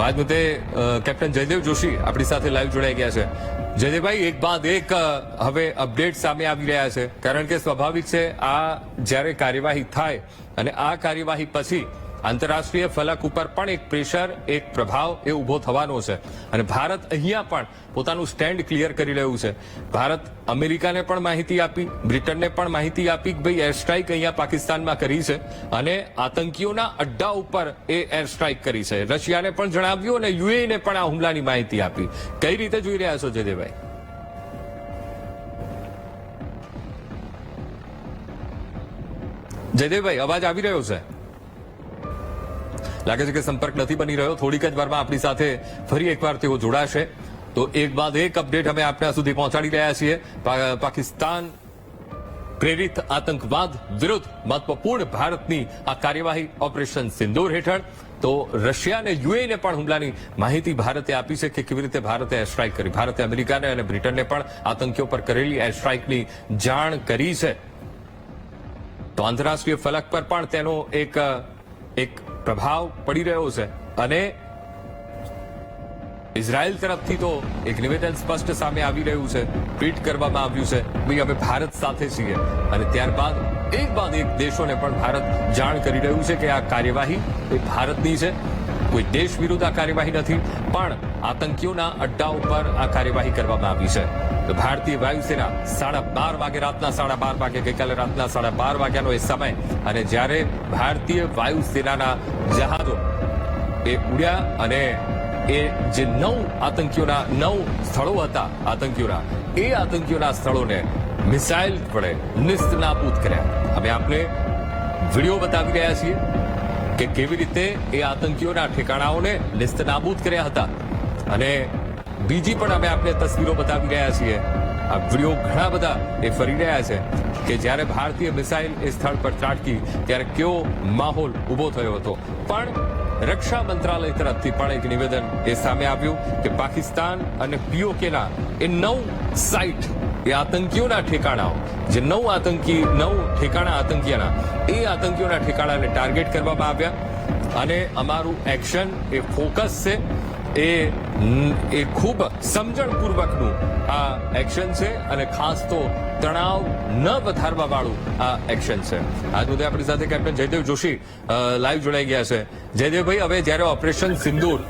તો આજ મુદ્દે કેપ્ટન જયદેવ જોશી આપણી સાથે લાઈવ જોડાઈ ગયા છે. જયદેવભાઈ, એક બાદ એક હવે અપડેટ સામે આવી રહ્યા છે. કારણ કે સ્વાભાવિક છે, આ જ્યારે કાર્યવાહી થાય અને આ કાર્યવાહી પછી આંતરરાષ્ટ્રીય ફલક ઉપર પણ એક પ્રેશર, એક પ્રભાવ એ ઊભો થવાનો છે. અને ભારત અહીંયા પણ પોતાનું સ્ટેન્ડ ક્લિયર કરી રહ્યું છે. ભારત અમેરિકાને પણ માહિતી આપી, બ્રિટનને પણ માહિતી આપી કે ભાઈ એર સ્ટ્રાઇક અહીંયા પાકિસ્તાનમાં કરી છે અને આતંકીઓના અડ્ડા ઉપર એ એર સ્ટ્રાઇક કરી છે. રશિયાને પણ જણાવ્યું અને યુએઈને પણ આ હુમલાની માહિતી આપી. કઈ રીતે જોઈ રહ્યા છો, જયદેવભાઈ? જયદેવભાઈ, અવાજ આવી રહ્યો છે? લાગે છે કે સંપર્ક નથી બની રહ્યો. થોડીક જ વારમાં આપણી સાથે ફરી એકવાર તેઓ જોડાશે. તો એક બાદ એક અપડેટ અમે આપણા સુધી પહોંચાડી રહ્યા છીએ. પાકિસ્તાન પ્રેરિત આતંકવાદ વિરુદ્ધ મહત્વપૂર્ણ ભારતની આ કાર્યવાહી ઓપરેશન સિંદૂર હેઠળ. તો રશિયા અને યુએને પણ હુમલાની માહિતી ભારતે આપી છે કે કેવી રીતે ભારતે એર સ્ટ્રાઇક કરી. ભારતે અમેરિકાને અને બ્રિટનને પણ આતંકીઓ પર કરેલી એર સ્ટ્રાઇકની જાણ કરી છે. તો આંતરરાષ્ટ્રીય ફલક પર પણ તેનો એક એક પ્રભાવ પડી રહ્યો છે. અને ઇઝરાયલ તરફથી તો એક નિવેદન સ્પષ્ટ સામે આવી રહ્યું છે. ટ્વીટ કરવામાં આવ્યું છે ભાઈ અમે ભારત સાથે છીએ. અને ત્યારબાદ એક બાદ એક દેશોને પણ ભારત જાણ કરી રહ્યું છે કે આ કાર્યવાહી એ ભારતની છે. કોઈ દેશ વિરુદ્ધ આ કાર્યવાહી નથી, પણ આતંકીઓના અડ્ડા ઉપર આ કાર્યવાહી કરવામાં આવી છે. તો ભારતીય વાયુસેના સાડા બાર વાગે, રાતના સાડા બાર વાગે, ગઈકાલે રાતના સાડા બાર વાગ્યાનો એ સમય. અને જ્યારે ભારતીય વાયુસેનાના જહાજો એ ઉડ્યા અને એ જે નવ આતંકીઓના, નવ સ્થળો હતા આતંકીઓના, એ આતંકીઓના સ્થળોને મિસાઇલ વડે નિસ્તનાબૂદ કર્યા. અમે આપને વીડિયો બતાવી રહ્યા છીએ કે કેવી રીતે એ આતંકીઓના ઠેકાણાઓને નિસ્તનાબૂદ કર્યા હતા. અને બીજી પણ અમે આપને તસવીરો બતાવી રહ્યા છીએ. આ વીડિયો ઘણા બધા એ ફરી રહ્યા છે કે જ્યારે ભારતીય મિસાઇલ એ સ્થળ પર ત્રાટકી ત્યારે કેવો માહોલ ઊભો થયો હતો. પણ રક્ષા મંત્રાલય તરફથી પણ એક નિવેદન એ સામે આવ્યું કે પાકિસ્તાન અને પીઓકેના એ નવ સાઇટ એ આતંકીઓના ઠેકાણાઓ, જે નવ આતંકી, નવ ઠેકાણા આતંકીઓના, એ આતંકીઓના ઠેકાણાને ટાર્ગેટ કરવામાં આવ્યા. અને અમારું એક્શન એ ફોકસ છે. એ એ ખૂબ સમજણપૂર્વકનું આ એક્શન છે અને ખાસ તો તણાવ ન વધારવા વાળું આ એક્શન છે. આજ મુદ્દે આપણી સાથે કેપ્ટન જયદેવ જોશી લાઈવ જોડાઈ ગયા છે. જયદેવભાઈ હવે જ્યારે ઓપરેશન સિંદૂર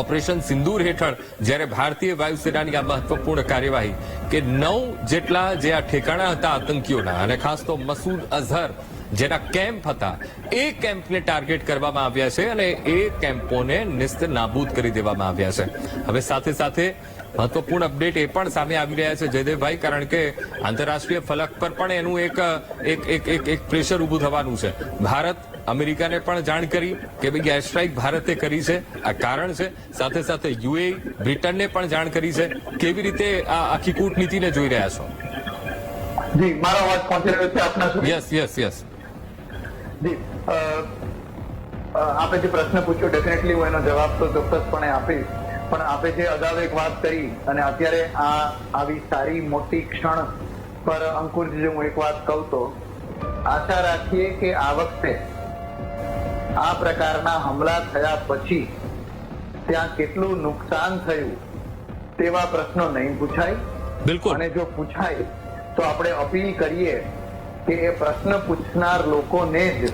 ઓપરેશન સિંદૂર હેઠળ જ્યારે ભારતીય વાયુસેનાની આ મહત્વપૂર્ણ કાર્યવાહી કે નવ જેટલા જે આ ઠેકાણા હતા આતંકીઓના, અને ખાસ તો મસૂદ અઝહર જેના કેમ્પ હતા. એ કેમ્પને ટાર્ગેટ કરવામાં આવ્યા છે અને એ કેમ્પોને નિસ્ત નાબૂદ કરી દેવામાં આવ્યા છે. હવે સાથે સાથે મહત્વપૂર્ણ અપડેટ એ પણ સામે આવી રહ્યા છે જયદેવભાઈ કારણ કે આંતરરાષ્ટ્રીય ફલક પર પણ એનું એક એક એક એક એક પ્રેશર ઊભું થવાનું છે. ભારત અમેરિકાને પણ જાણ કરી કે ભાઈ એર સ્ટ્રાઇક ભારતે કરી છે. આ કારણ છે. સાથે સાથે યુએ બ્રિટનને પણ જાણ કરી છે. કેવી રીતે આ આખી કૂટનીતિને જોઈ રહ્યા છો? જી મારો અવાજ પહોંચી રહ્યો છે આપના યસ યસ યસ જી. આપે જે પ્રશ્ન પૂછ્યો ડેફિનેટલી હું એનો જવાબ તો ચોક્કસપણે આપીશ. પણ આપે જે અગાઉ એક વાત કરી અને અત્યારે આ આવી સારી મોટી ક્ષણ પર અંકુરજી હું એક વાત કહું તો આશા રાખીએ કે આ વખતે આ પ્રકારના હમલા થયા પછી ત્યાં કેટલું નુકસાન થયું તેવા પ્રશ્નો નહીં પૂછાય. બિલકુલ. અને જો પૂછાય તો આપણે અપીલ કરીએ કે એ પ્રશ્ન પૂછનાર લોકોને જ